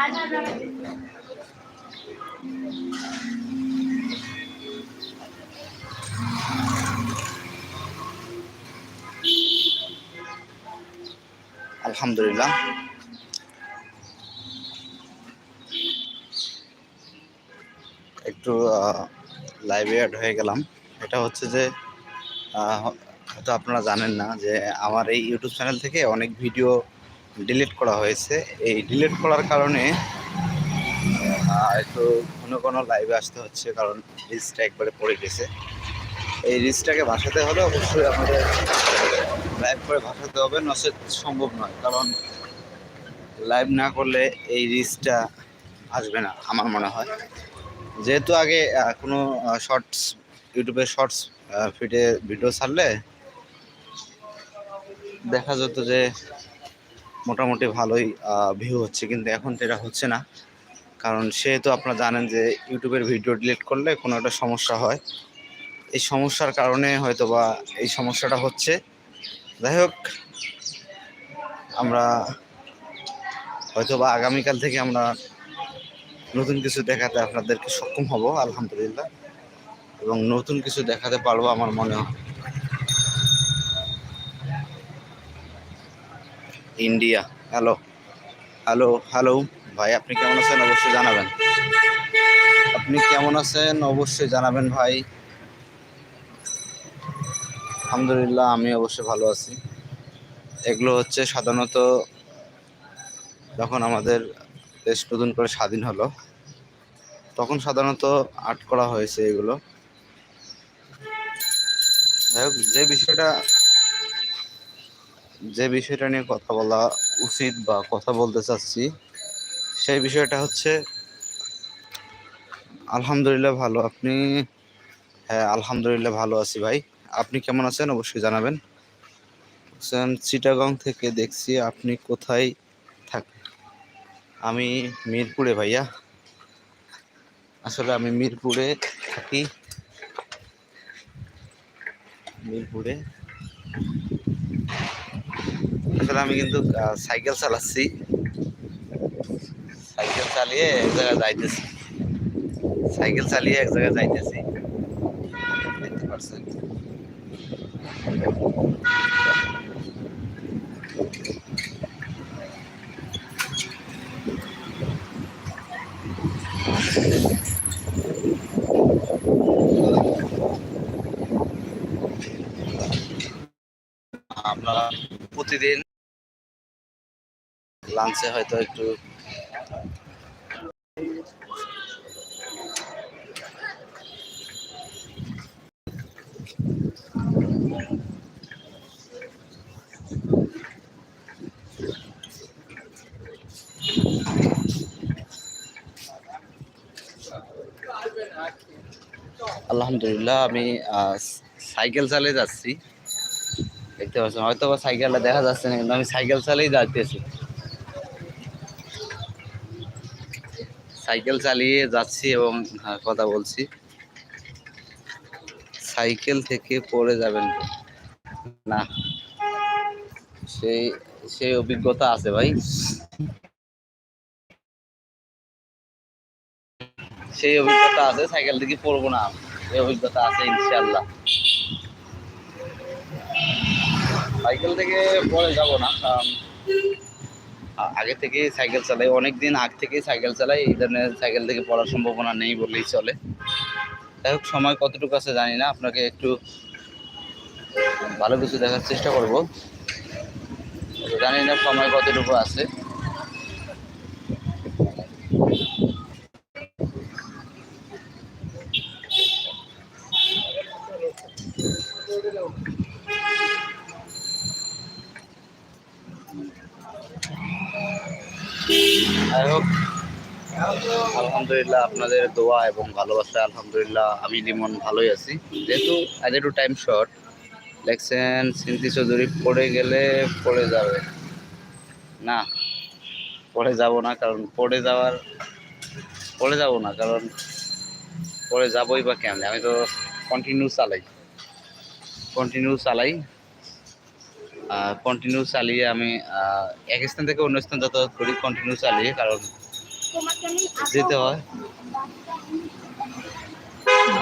আলহামদুলিল্লাহ। একটু লাইভে অ্যাড হয়ে গেলাম। এটা হচ্ছে যে হয়তো আপনারা জানেন না যে, আমার এই ইউটিউব চ্যানেল থেকে অনেক ভিডিও ডিলিট করা হয়েছে। এই ডিলিট করার কারণে একটু ঘন ঘন লাইভে আসতে হচ্ছে কারণ রিস্কটা একবারে পড়ে গেছে। এই রিস্কটাকে ভাসাতে হলে অবশ্যই আমাদের লাইভ করে ভাসাতে হবে, নচেত সম্ভব নয়, কারণ লাইভ না করলে এই রিস্কটা আসবে না, আমার মনে হয়। যেহেতু আগে কোনো শর্টস ইউটিউবে শর্টস ফিডে ভিডিও ছাড়লে দেখা যেত যে মোটামুটি ভালোই ভিউ হচ্ছে, কিন্তু এখন তো এটা হচ্ছে না। কারণ সেহেতু আপনারা জানেন যে ইউটিউবের ভিডিও ডিলিট করলে কোনো একটা সমস্যা হয়। এই সমস্যার কারণে হয়তো বা এই সমস্যাটা হচ্ছে। যাই হোক, আমরা হয়তো বা আগামীকাল থেকে আমরা নতুন কিছু দেখাতে আপনাদেরকে সক্ষম হব, আলহামদুলিল্লাহ। এবং নতুন কিছু দেখাতে পারব আমার মনে হয়। ইন্ডিয়া। হ্যালো হ্যালো হ্যালো ভাই, আপনি কেমন আছেন? অবশ্যই জানাবেন। আপনি কেমন আছেন? অবশ্যই জানাবেন, ভাই। আলহামদুলিল্লাহ, আমি অবশ্যই ভালো আছি। এগুলো হচ্ছে সাধারণত যখন আমাদের দেশ নতুন করে স্বাধীন হলো, তখন সাধারণত আর্ট করা হয়েছে এগুলো। যাই হোক, যে বিষয়টা যে বিষয়টা নিয়ে কথা বলা উচিত বা কথা বলতে চাচ্ছি, সেই বিষয়টা হচ্ছে, আলহামদুলিল্লাহ ভালো। আপনি হ্যাঁ আলহামদুলিল্লাহ ভালো আছি ভাই। আপনি কেমন আছেন? অবশ্যই জানাবেন। হোসেন চিটাগং থেকে দেখছি, আপনি কোথায় থাকেন আমি মিরপুরে ভাইয়া। আসলে আমি মিরপুরে থাকি। মিরপুরে। আসলে আমি কিন্তু সাইকেল চালাচ্ছি। সাইকেল চালিয়ে এক জায়গায় যাইতেছি। সাইকেল চালিয়ে এক জায়গায় যাইতেছি। আপনারা প্রতিদিন লাঞ্চে হয়তো একটু আলহামদুলিল্লাহ, আমি সাইকেল চালিয়ে যাচ্ছি। দেখতে পাচ্ছেন হয়তো সাইকেলটা দেখা যাচ্ছে না, কিন্তু আমি সাইকেল চালিয়ে যাচ্তেছি সাইকেল চালিয়ে যাচ্ছি এবং হ্যাঁ, কথা বলছি। সাইকেল থেকে পড়ে যাবেন না। সেই সেই অভিজ্ঞতা আছে ভাই। সেই অভিজ্ঞতা আছে সাইকেল থেকে পড়ব না এই অভিজ্ঞতা আছে ইনশাল্লাহ সাইকেল থেকে পরে যাব না কারণ আগে থেকে সাইকেল চালাই অনেক দিন আগ থেকেই সাইকেল চালাই, এই ধরনের সাইকেল থেকে পড়ার সম্ভাবনা নেই বললেই চলে। যাই হোক, সময় কতটুকু আছে জানি না, আপনাকে একটু ভালো কিছু দেখার চেষ্টা করব। জানি না সময় কতটুকু আছে। যাই হোক, আলহামদুলিল্লাহ আপনাদের দোয়া এবং ভালোবাসা, আলহামদুলিল্লাহ আমি যেমন ভালোই আছি। যেহেতু আজ একটু টাইম শর্ট লেখছেন সিন্তি চৌধুরী পড়ে গেলে পড়ে যাবে। না, পড়ে যাব না, কারণ পড়ে যাওয়ার, পড়ে যাব না, কারণ পড়ে যাবই বা কেমনে? আমি তো কন্টিনিউ চালাই। কন্টিনিউ চালাই। কন্টিনিউ চালিয়ে আমি এক স্থান থেকে অন্য স্থান যাতায়াত করি কন্টিনিউ চালিয়ে, কারণ যেতে হয়।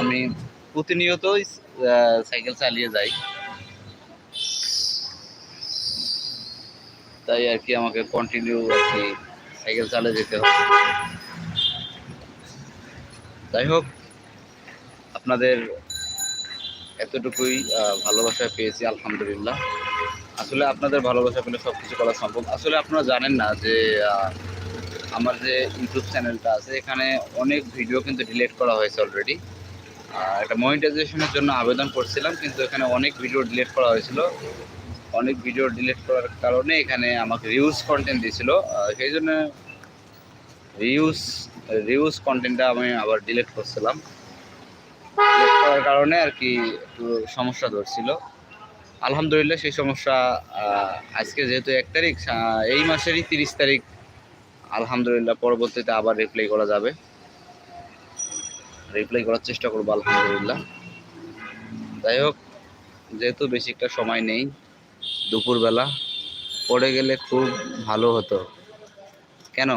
আমি প্রতিনিয়তই সাইকেল চালিয়ে যাই। তাই আর কি আমাকে কন্টিনিউ আর কি সাইকেল চালিয়ে যেতে হয়। যাই হোক, আপনাদের এতটুকুই ভালোবাসা পেয়েছি, আলহামদুলিল্লাহ। আসলে আপনাদের ভালোবাসা পেলে সব কিছু করা সম্ভব। আসলে আপনারা জানেন না যে আমার যে ইউটিউব চ্যানেলটা আছে, এখানে অনেক ভিডিও কিন্তু ডিলিট করা হয়েছে অলরেডি একটা মনিটাইজেশনের জন্য আবেদন করছিলাম, কিন্তু এখানে অনেক ভিডিও ডিলিট করা হয়েছিল। অনেক ভিডিও ডিলিট করার কারণে এখানে আমাকে রিউজ কন্টেন্ট দিয়েছিল। সেই জন্য রিউজ রিউজ কন্টেন্টটা আমি আবার ডিলিট করছিলাম। ডিলিট করার কারণে আর কি একটু সমস্যা ধরছিল। আলহামদুলিল্লাহ, সেই সমস্যা আজকে যেহেতু এক তারিখ এই মাসেরই তিরিশ তারিখ। আলহামদুলিল্লাহ, পরবর্তীতে আবার রিপ্লাই করা যাবে। রিপ্লাই করার চেষ্টা করব, আলহামদুলিল্লাহ। যাই হোক, যেহেতু বেশি একটা সময় নেই, দুপুরবেলা, পড়ে গেলে খুব ভালো হতো। কেন?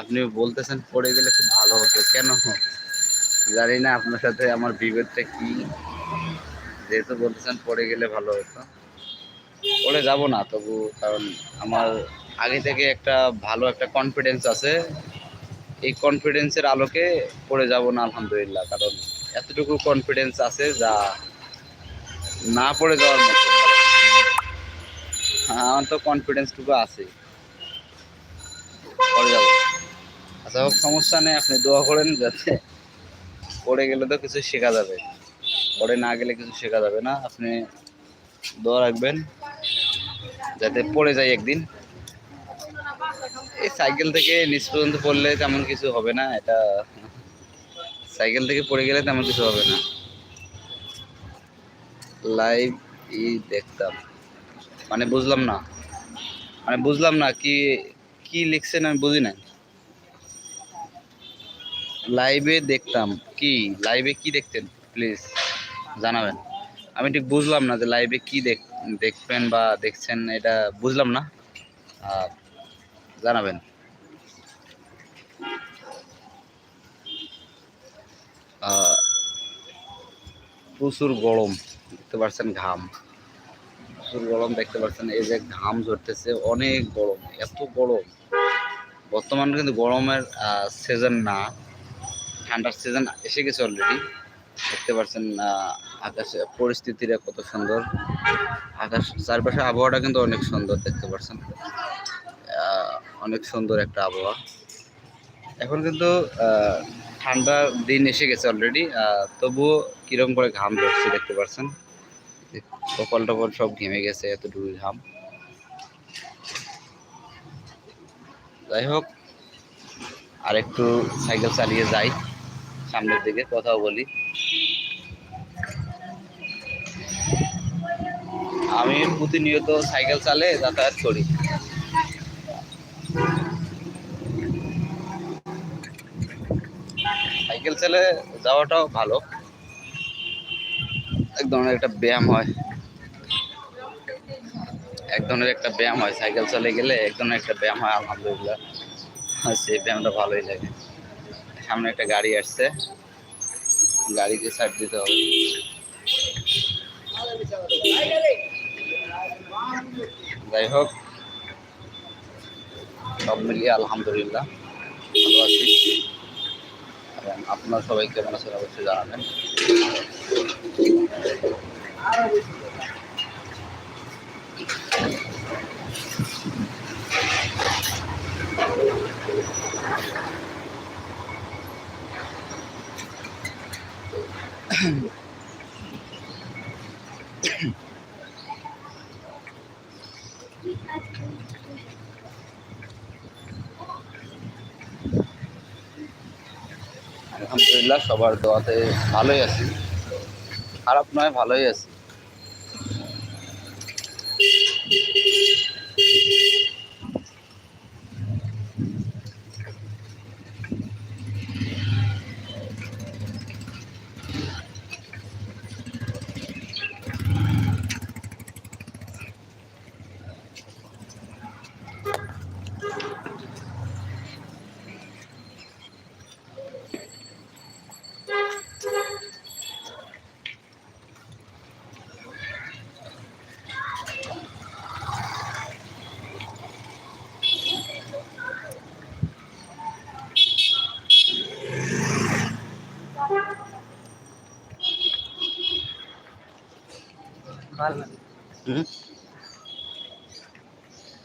আপনি বলতেছেন, পড়ে গেলে খুব ভালো হতো। কেন? জানি না আপনার সাথে আমার বিভেদটা কি। যেহেতু বলতেছেন পড়ে গেলে ভালো হতো। পড়ে যাব না তবু কারণ আমার আগে থেকে একটা ভালো একটা কনফিডেন্স আছে। এই কনফিডেন্সের আলোকে পড়ে যাব না আলহামদুলিল্লাহ কারণ এতটুকু কনফিডেন্স আছে যা না পড়ে যাওয়ার মতো। হ্যাঁ, আমার তো কনফিডেন্সটুকু আছে। পড়ে যাব। আচ্ছা সমস্যা নেই আপনি দোয়া করেন যাতে পড়ে গেলে তো কিছু শেখা যাবে। পড়ে না গেলে কিছু শেখা যাবে না। আপনি দোয়া রাখবেন, যাতে পড়ে যায় একদিন। এই সাইকেল থেকে নিচ পর্যন্ত পড়লে তেমন কিছু হবে না, এটা সাইকেল থেকে পড়ে গেলে তেমন কিছু হবে না। লাইভ ই দেখতাম। মানে বুঝলাম না। মানে বুঝলাম না কি কি লিখছেন আমি বুঝি না লাইভে দেখতাম। কি? লাইভে কি দেখতেন? প্লিজ জানাবেন। আমি ঠিক বুঝলাম না যে লাইভে কি দেখ দেখবেন বা দেখছেন, এটা বুঝলাম না। জানাবেন। প্রচুর গরম, দেখতে পাচ্ছেন ঘাম। প্রচুর গরম, দেখতে পাচ্ছেন এই যে ঘাম ঝরতেছে, অনেক গরম, এত গরম। বর্তমানে কিন্তু গরমের সিজন না। ঠান্ডার সিজন এসে গেছে অলরেডি দেখতে পাচ্ছেন আকাশে পরিস্থিতিটা কত সুন্দর। আকাশ চারপাশে আবহাওয়াটা কিন্তু অনেক সুন্দর দেখতে পাচ্ছেন। অনেক সুন্দর একটা আবহাওয়া। এখন কিন্তু আহ, ঠান্ডার দিন এসে গেছে অলরেডি তবুও কিরম করে ঘাম ধরছে দেখতে পাচ্ছেন। কপাল টপাল সব ঘেমে গেছে এতটুকু ঘাম। যাই হোক আর একটু সাইকেল চালিয়ে যাই। সামনের দিকে, কথাও বলি। আমি প্রতিনিয়ত সাইকেল চালে যাতায়াত করি। সাইকেল চালে যাওয়াটাও ভালো। এক ধরনের একটা ব্যায়াম হয়। এক ধরনের একটা ব্যায়াম হয়। সাইকেল চলে গেলে এক ধরনের একটা ব্যায়াম হয়, আলহামদুলিল্লাহ। সেই ব্যায়ামটা ভালোই লাগে। সামনে একটা গাড়ি আসছে। গাড়িকে সাইড দিতে হবে। যাই হোক, সব মিলিয়ে আলহামদুলিল্লাহ এবং আপনারা সবাই কেমন আছেন অবশ্যই জানাবেন। আলহামদুলিল্লাহ সবার দোয়াতে ভালোই আছি খারাপ নয় ভালোই আছি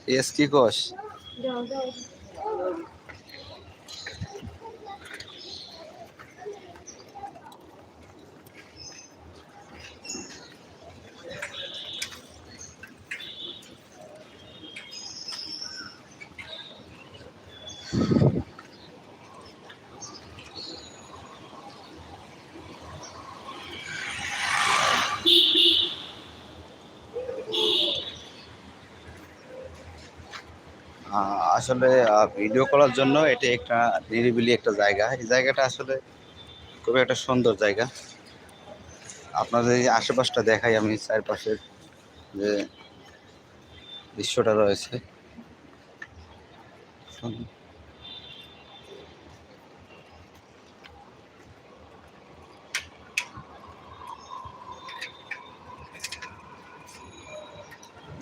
এস কি কোষ? আসলে ভিডিও করার জন্য এটি একটা নিরিবিলি একটা জায়গা। এই জায়গাটা আসলে খুবই একটা সুন্দর জায়গা। আপনাদের এই আশেপাশটা দেখাই আমি চারপাশের যে দৃশ্যটা রয়েছে। সুন্দর।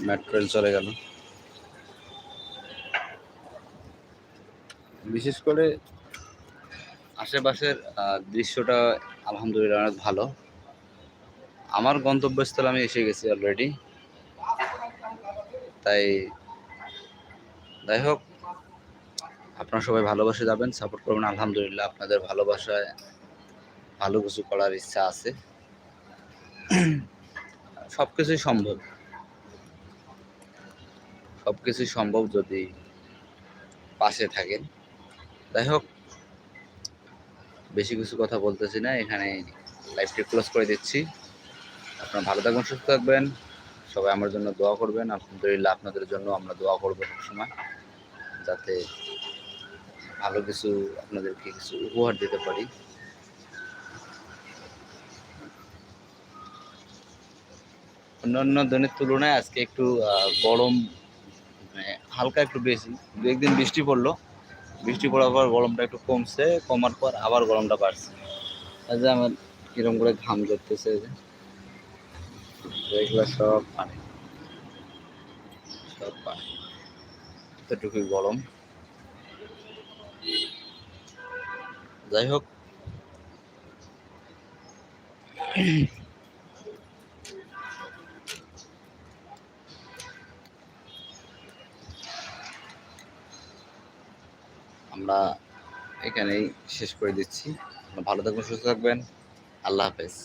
মেট্রো চলে গেল। বিশেষ করে আশেপাশের দৃশ্যটা আলহামদুলিল্লাহ অনেক ভালো। আমার গন্তব্যস্থলে আমি এসে গেছি অলরেডি তাই যাই হোক, আপনারা সবাই ভালোবাসে যাবেন সাপোর্ট করবেন, আলহামদুলিল্লাহ আপনাদের ভালোবাসায় ভালো কিছু করার ইচ্ছা আছে। সব কিছুই সম্ভব। সব কিছুই সম্ভব যদি পাশে থাকেন। যাই হোক, বেশি কিছু কথা বলতেছি না, এখানে লাইভটি ক্লোজ করে দিচ্ছি। আপনারা ভালো থাকবেন, সুস্থ থাকবেন। সবাই আমার জন্য দোয়া করবেন। আলহামদুলিল্লাহ আপনাদের জন্য আমরা দোয়া করব সবসময়, যাতে ভালো কিছু আপনাদেরকে কিছু উপহার দিতে পারি। অন্যান্য দিনের তুলনায় আজকে একটু গরম মানে হালকা একটু বেশি। দু একদিন বৃষ্টি পড়ল। বৃষ্টি পড়ার পর গরমটা একটু কমছে, কমার পর আবার গরমটা বাড়ছে। যে আমার কিরম করে ঘাম ধরতেছে এগুলো সব পানি। সব পানি। এতটুকুই গরম। যাই হোক। আমরা এখানেই শেষ করে দিচ্ছি। ভালো থাকবেন সুস্থ থাকবেন। আল্লাহ হাফেজ।